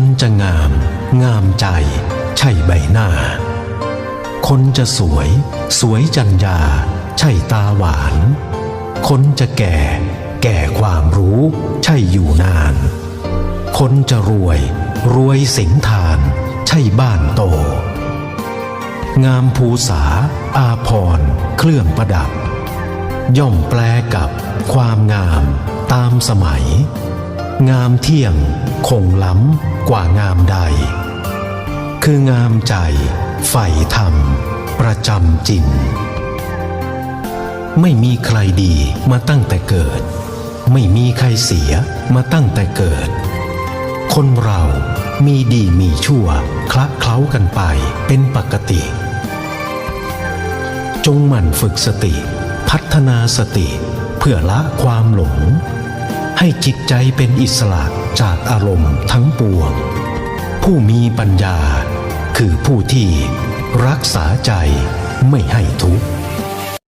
คนจะงาม งามใจ ใช่ใบหน้า คนจะสวย สวยจัญญา ใช่ตาหวาน คนจะแก่ แก่ความรู้ ใช่อยู่นาน คนจะรวย รวยสิงทาน ใช่บ้านโต งามภูษา อาพร เครื่องประดับ ย่อมแปลกับความงามตามสมัย งามเที่ยง คงล้ำกว่างามใด คืองามใจใฝ่ธรรม ประจำจินไม่มีใครดีมาตั้งแต่เกิด ไม่มีใครเสียมาตั้งแต่เกิด คนเรามีดีมีชั่วคละเคล้ากันไปเป็นปกติ จงหมั่นฝึกสติ พัฒนาสติเพื่อละความหลง ให้จิตใจเป็นอิสระ จากอารมณ์ทั้งปวง ผู้มีปัญญาคือผู้ที่รักษาใจไม่ให้ทุกข์